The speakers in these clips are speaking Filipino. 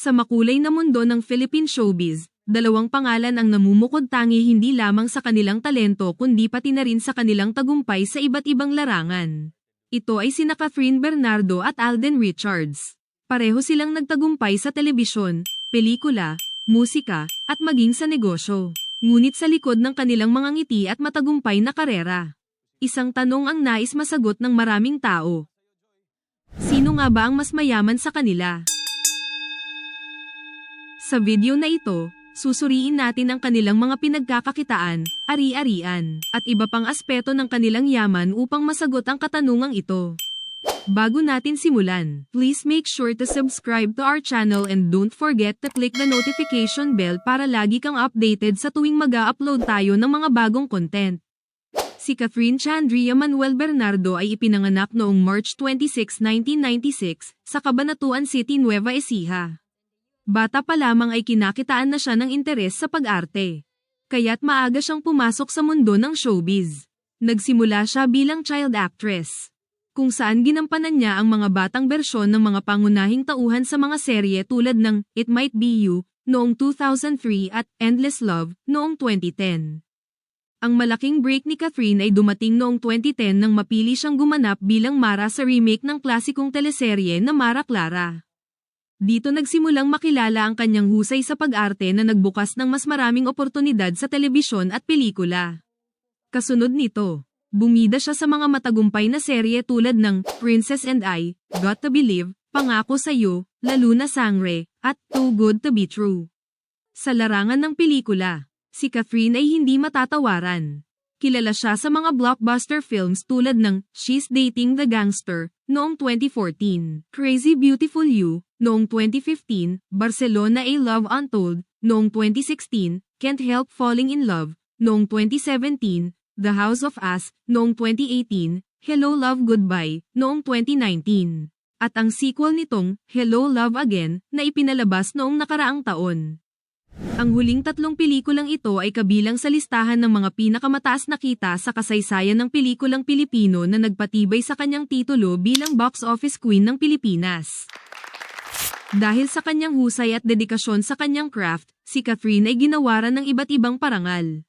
Sa makulay na mundo ng Philippine showbiz, dalawang pangalan ang namumukod tangi hindi lamang sa kanilang talento kundi pati na rin sa kanilang tagumpay sa iba't ibang larangan. Ito ay sina Catherine Bernardo at Alden Richards. Pareho silang nagtagumpay sa telebisyon, pelikula, musika, at maging sa negosyo. Ngunit sa likod ng kanilang mga ngiti at matagumpay na karera. Isang tanong ang nais masagot ng maraming tao. Sino nga ba ang mas mayaman sa kanila? Sa video na ito, susuriin natin ang kanilang mga pinagkakakitaan, ari-arian, at iba pang aspeto ng kanilang yaman upang masagot ang katanungang ito. Bago natin simulan, please make sure to subscribe to our channel and don't forget to click the notification bell para lagi kang updated sa tuwing mag upload tayo ng mga bagong content. Si Catherine Chandria Manuel Bernardo ay ipinanganak noong March 26, 1996, sa Cabanatuan City, Nueva Ecija. Bata pa lamang ay kinakitaan na siya ng interes sa pag-arte. Kaya't maaga siyang pumasok sa mundo ng showbiz. Nagsimula siya bilang child actress. Kung saan ginampanan niya ang mga batang bersyon ng mga pangunahing tauhan sa mga serye tulad ng It Might Be You noong 2003 at Endless Love noong 2010. Ang malaking break ni Catherine ay dumating noong 2010 nang mapili siyang gumanap bilang Mara sa remake ng klasikong teleserye na Mara Clara. Dito nagsimulang makilala ang kanyang husay sa pag-arte na nagbukas ng mas maraming oportunidad sa telebisyon at pelikula. Kasunod nito, bumida siya sa mga matagumpay na serye tulad ng Princess and I, Got to Believe, Pangako Sa'yo, La Luna Sangre, at Too Good to Be True. Sa larangan ng pelikula, si Catherine ay hindi matatawaran. Kilala siya sa mga blockbuster films tulad ng She's Dating the Gangster noong 2014, Crazy Beautiful You. Noong 2015, Barcelona A Love Untold. Noong 2016, Can't Help Falling in Love. Noong 2017, The House of Us. Noong 2018, Hello Love Goodbye. Noong 2019, at ang sequel nitong Hello Love Again na ipinalabas noong nakaraang taon. Ang huling tatlong pelikulang ito ay kabilang sa listahan ng mga pinakamataas na kita sa kasaysayan ng pelikulang Pilipino na nagpatibay sa kanyang titulo bilang box office queen ng Pilipinas. Dahil sa kanyang husay at dedikasyon sa kanyang craft, si Catherine ay ginawaran ng iba't ibang parangal.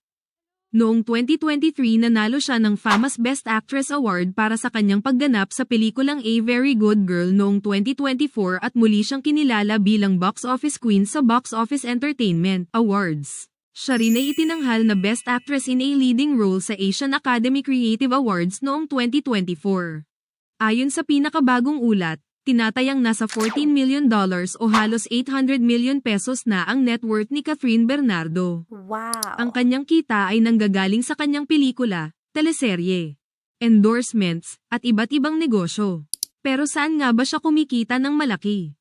Noong 2023 nanalo siya ng FAMAS Best Actress Award para sa kanyang pagganap sa pelikulang A Very Good Girl noong 2024 at muli siyang kinilala bilang Box Office Queen sa Box Office Entertainment Awards. Siya rin ay itinanghal na Best Actress in a Leading Role sa Asian Academy Creative Awards noong 2024. Ayon sa pinakabagong ulat, tinatayang nasa 14 million dollars o halos 800 million pesos na ang net worth ni Catherine Bernardo. Wow. Ang kanyang kita ay nanggagaling sa kanyang pelikula, teleserye, endorsements, at iba't ibang negosyo. Pero saan nga ba siya kumikita ng malaki?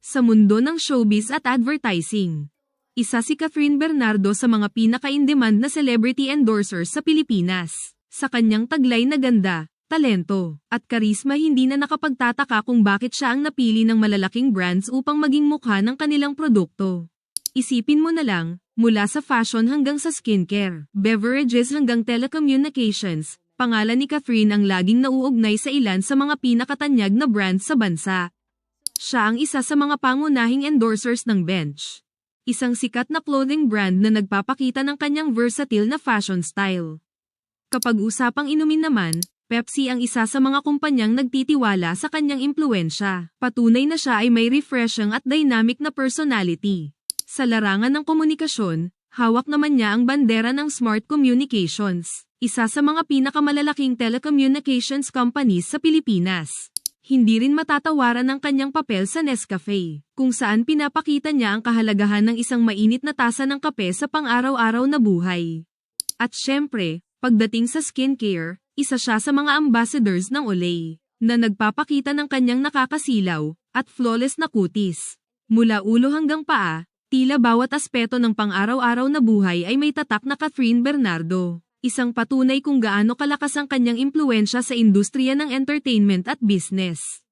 Sa mundo ng showbiz at advertising. Isa si Catherine Bernardo sa mga pinaka-in-demand na celebrity endorsers sa Pilipinas. Sa kanyang taglay na ganda, talento, at karisma hindi na nakapagtataka kung bakit siya ang napili ng malalaking brands upang maging mukha ng kanilang produkto. Isipin mo na lang, mula sa fashion hanggang sa skincare, beverages hanggang telecommunications, pangalan ni Catherine ang laging nauugnay sa ilan sa mga pinakatanyag na brands sa bansa. Siya ang isa sa mga pangunahing endorsers ng Bench. Isang sikat na clothing brand na nagpapakita ng kanyang versatile na fashion style. Kapag usapang inumin naman, Pepsi ang isa sa mga kumpanyang nagtitiwala sa kanyang impluensya. Patunay na siya ay may refreshing at dynamic na personality. Sa larangan ng komunikasyon, hawak naman niya ang bandera ng Smart Communications, isa sa mga pinakamalalaking telecommunications companies sa Pilipinas. Hindi rin matatawaran ang kanyang papel sa Nescafe, kung saan pinapakita niya ang kahalagahan ng isang mainit na tasa ng kape sa pang-araw-araw na buhay. At syempre, pagdating sa skincare, isa siya sa mga ambassadors ng Olay, na nagpapakita ng kanyang nakakasilaw at flawless na kutis. Mula ulo hanggang paa, tila bawat aspeto ng pang-araw-araw na buhay ay may tatak na Catherine Bernardo. Isang patunay kung gaano kalakas ang kanyang impluensya sa industriya ng entertainment at business.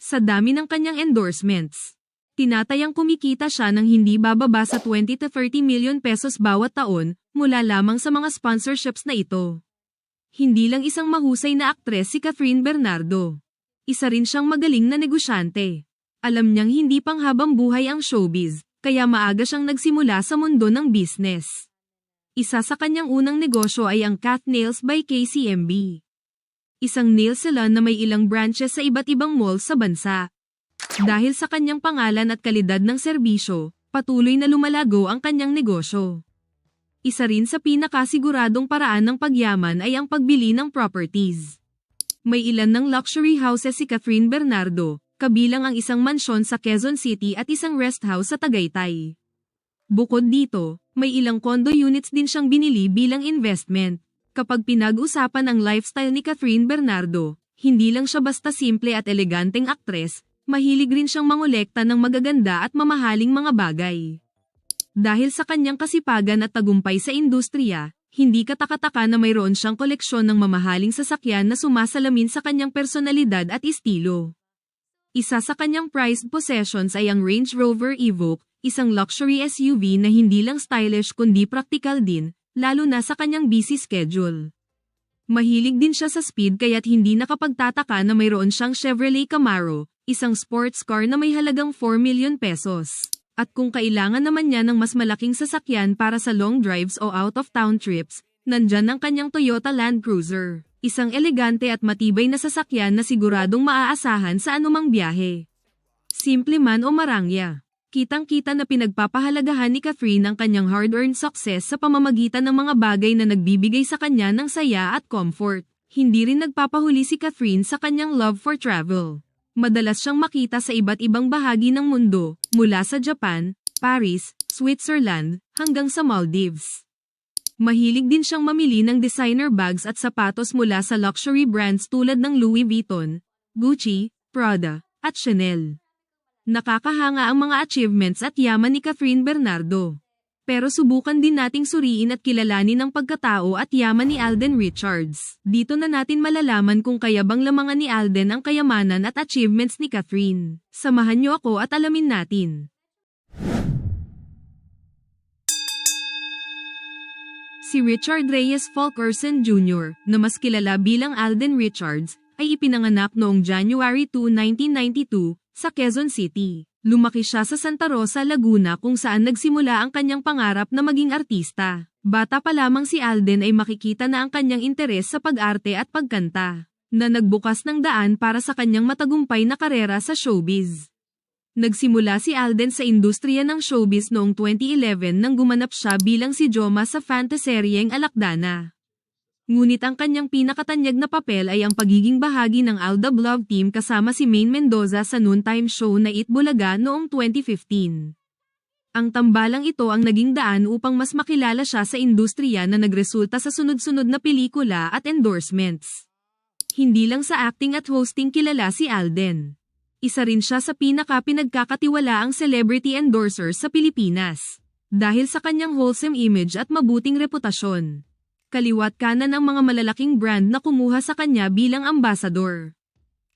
Sa dami ng kanyang endorsements, tinatayang kumikita siya ng hindi bababa sa 20 to 30 million pesos bawat taon mula lamang sa mga sponsorships na ito. Hindi lang isang mahusay na aktres si Catherine Bernardo. Isa rin siyang magaling na negosyante. Alam niyang hindi panghabang buhay ang showbiz, kaya maaga siyang nagsimula sa mundo ng business. Isa sa kanyang unang negosyo ay ang Cat Nails by KCMB. Isang nail salon na may ilang branches sa iba't ibang mall sa bansa. Dahil sa kanyang pangalan at kalidad ng serbisyo, patuloy na lumalago ang kanyang negosyo. Isa rin sa pinakasiguradong paraan ng pagyaman ay ang pagbili ng properties. May ilan ng luxury houses si Catherine Bernardo, kabilang ang isang mansyon sa Quezon City at isang rest house sa Tagaytay. Bukod dito, may ilang condo units din siyang binili bilang investment. Kapag pinag-usapan ang lifestyle ni Catherine Bernardo, hindi lang siya basta simple at eleganteng aktres, mahilig rin siyang mangolekta ng magaganda at mamahaling mga bagay. Dahil sa kanyang kasipagan at tagumpay sa industriya, hindi katakataka na mayroon siyang koleksyon ng mamahaling sasakyan na sumasalamin sa kanyang personalidad at estilo. Isa sa kanyang prized possessions ay ang Range Rover Evoque, isang luxury SUV na hindi lang stylish kundi practical din, lalo na sa kanyang busy schedule. Mahilig din siya sa speed kaya't hindi nakapagtataka na mayroon siyang Chevrolet Camaro, isang sports car na may halagang 4 million pesos. At kung kailangan naman niya ng mas malaking sasakyan para sa long drives o out-of-town trips, nandyan ang kanyang Toyota Land Cruiser. Isang elegante at matibay na sasakyan na siguradong maaasahan sa anumang biyahe. Simple man o marangya. Kitang-kita na pinagpapahalagahan ni Catherine ang kanyang hard-earned success sa pamamagitan ng mga bagay na nagbibigay sa kanya ng saya at comfort. Hindi rin nagpapahuli si Catherine sa kanyang love for travel. Madalas siyang makita sa iba't ibang bahagi ng mundo, mula sa Japan, Paris, Switzerland, hanggang sa Maldives. Mahilig din siyang mamili ng designer bags at sapatos mula sa luxury brands tulad ng Louis Vuitton, Gucci, Prada, at Chanel. Nakakahanga ang mga achievements at yaman ni Catherine Bernardo. Pero subukan din nating suriin at kilalanin ang pagkatao at yaman ni Alden Richards. Dito na natin malalaman kung kayabang lamangan ni Alden ang kayamanan at achievements ni Catherine. Samahan niyo ako at alamin natin. Si Richard Reyes Fulkerson Jr., na mas kilala bilang Alden Richards, ay ipinanganak noong January 2, 1992, sa Quezon City. Lumaki siya sa Santa Rosa, Laguna kung saan nagsimula ang kanyang pangarap na maging artista. Bata pa lamang si Alden ay makikita na ang kanyang interes sa pag-arte at pagkanta, na nagbukas ng daan para sa kanyang matagumpay na karera sa showbiz. Nagsimula si Alden sa industriya ng showbiz noong 2011 nang gumanap siya bilang si Joma sa fantaseryeng Alakdana. Ngunit ang kanyang pinakatanyag na papel ay ang pagiging bahagi ng Aldab Love Team kasama si Maine Mendoza sa noontime show na It Bulaga noong 2015. Ang tambalang ito ang naging daan upang mas makilala siya sa industriya na nagresulta sa sunod-sunod na pelikula at endorsements. Hindi lang sa acting at hosting kilala si Alden. Isa rin siya sa pinaka-pinagkakatiwalaang celebrity endorsers sa Pilipinas. Dahil sa kanyang wholesome image at mabuting reputasyon kaliwat kanan ang mga malalaking brand na kumuha sa kanya bilang ambasador.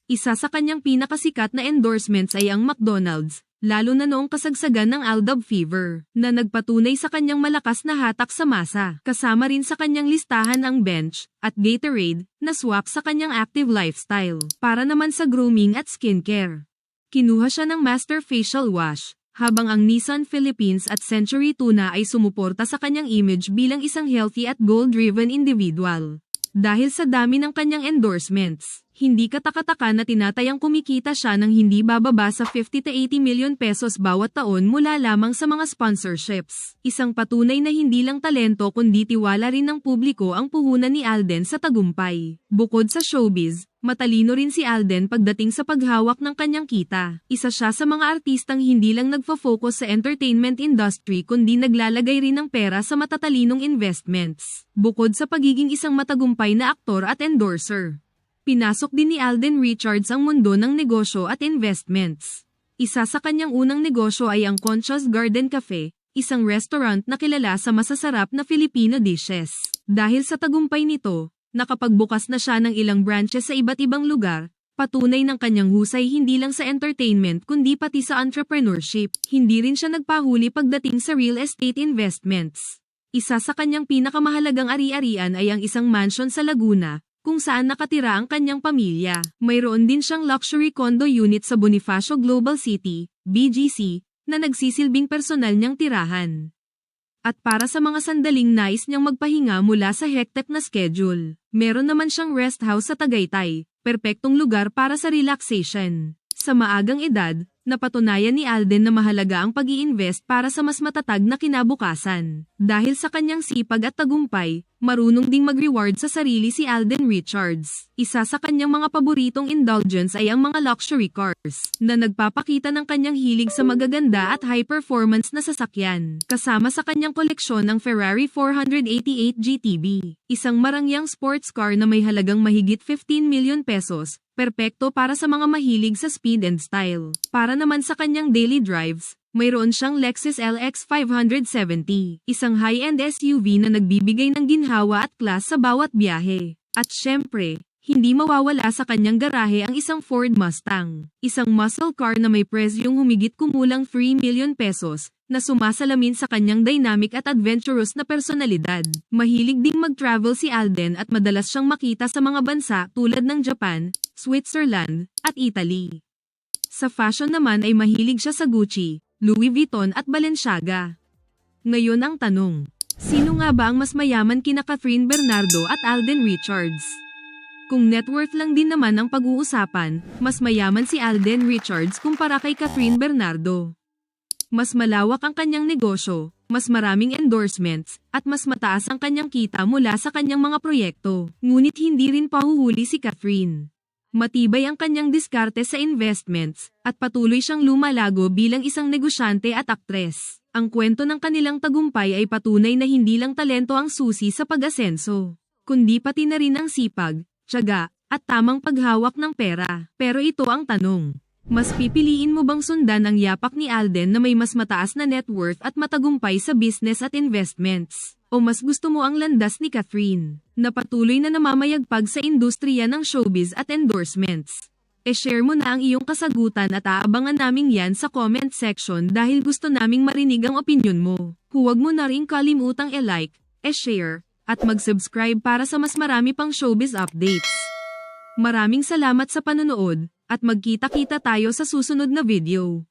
Isa sa kanyang pinakasikat na endorsements ay ang McDonald's, lalo na noong kasagsagan ng Aldab Fever, na nagpatunay sa kanyang malakas na hatak sa masa. Kasama rin sa kanyang listahan ang Bench at Gatorade na swak sa kanyang active lifestyle para naman sa grooming at skincare. Kinuha siya ng Master Facial Wash, habang ang Nissan Philippines at Century Tuna ay sumuporta sa kanyang image bilang isang healthy at goal-driven individual. Dahil sa dami ng kanyang endorsements, hindi katakataka na tinatayang kumikita siya ng hindi bababa sa 50 to 80 million pesos bawat taon mula lamang sa mga sponsorships. Isang patunay na hindi lang talento kundi tiwala rin ng publiko ang puhunan ni Alden sa tagumpay. Bukod sa showbiz, Matalino rin si Alden pagdating sa paghawak ng kanyang kita. Isa siya sa mga artistang hindi lang nagfo-focus sa entertainment industry kundi naglalagay rin ng pera sa matatalinong investments. Bukod sa pagiging isang matagumpay na aktor at endorser. Pinasok din ni Alden Richards ang mundo ng negosyo at investments. Isa sa kanyang unang negosyo ay ang Concha's Garden Cafe, isang restaurant na kilala sa masasarap na Filipino dishes. Dahil sa tagumpay nito, nakapagbukas na siya ng ilang branches sa iba't ibang lugar, patunay ng kanyang husay hindi lang sa entertainment kundi pati sa entrepreneurship. Hindi rin siya nagpahuli pagdating sa real estate investments. Isa sa kanyang pinakamahalagang ari-arian ay ang isang mansion sa Laguna, kung saan nakatira ang kanyang pamilya. Mayroon din siyang luxury condo unit sa Bonifacio Global City, BGC, na nagsisilbing personal niyang tirahan. At para sa mga sandaling nais niyang magpahinga mula sa hectic na schedule, meron naman siyang rest house sa Tagaytay, perpektong lugar para sa relaxation. Sa maagang edad, napatunayan ni Alden na mahalaga ang pag invest para sa mas matatag na kinabukasan. Dahil sa kanyang sipag at tagumpay, marunong ding mag-reward sa sarili si Alden Richards. Isa sa kanyang mga paboritong indulgence ay ang mga luxury cars, na nagpapakita ng kanyang hilig sa magaganda at high-performance na sasakyan, kasama sa kanyang koleksyon ng Ferrari 488 GTB, isang marangyang sports car na may halagang mahigit 15 million pesos, perpekto para sa mga mahilig sa speed and style. Para naman sa kanyang daily drives, mayroon siyang Lexus LX 570, isang high-end SUV na nagbibigay ng ginhawa at class sa bawat biyahe. At syempre, hindi mawawala sa kanyang garahe ang isang Ford Mustang, isang muscle car na may presyong humigit kumulang 3 million pesos, na sumasalamin sa kanyang dynamic at adventurous na personalidad. Mahilig ding mag-travel si Alden at madalas siyang makita sa mga bansa tulad ng Japan, Switzerland, at Italy. Sa fashion naman ay mahilig siya sa Gucci, Louis Vuitton at Balenciaga. Ngayon ang tanong, sino nga ba ang mas mayaman kina Catherine Bernardo at Alden Richards? Kung net worth lang din naman ang pag-uusapan, mas mayaman si Alden Richards kumpara kay Catherine Bernardo. Mas malawak ang kanyang negosyo, mas maraming endorsements, at mas mataas ang kanyang kita mula sa kanyang mga proyekto. Ngunit hindi rin pahuhuli si Catherine. Matibay ang kanyang diskarte sa investments, at patuloy siyang lumalago bilang isang negosyante at aktres. Ang kwento ng kanilang tagumpay ay patunay na hindi lang talento ang susi sa pag-asenso, kundi pati na rin ang sipag, tiyaga, at tamang paghawak ng pera. Pero ito ang tanong. Mas pipiliin mo bang sundan ang yapak ni Alden na may mas mataas na net worth at matagumpay sa business at investments? O mas gusto mo ang landas ni Catherine, na patuloy na namamayagpag sa industriya ng showbiz at endorsements? E-share mo na ang iyong kasagutan at aabangan namin yan sa comment section dahil gusto naming marinig ang opinion mo. Huwag mo na rin kalimutang e-like, e-share, at mag-subscribe para sa mas marami pang showbiz updates. Maraming salamat sa panonood, at magkita-kita tayo sa susunod na video.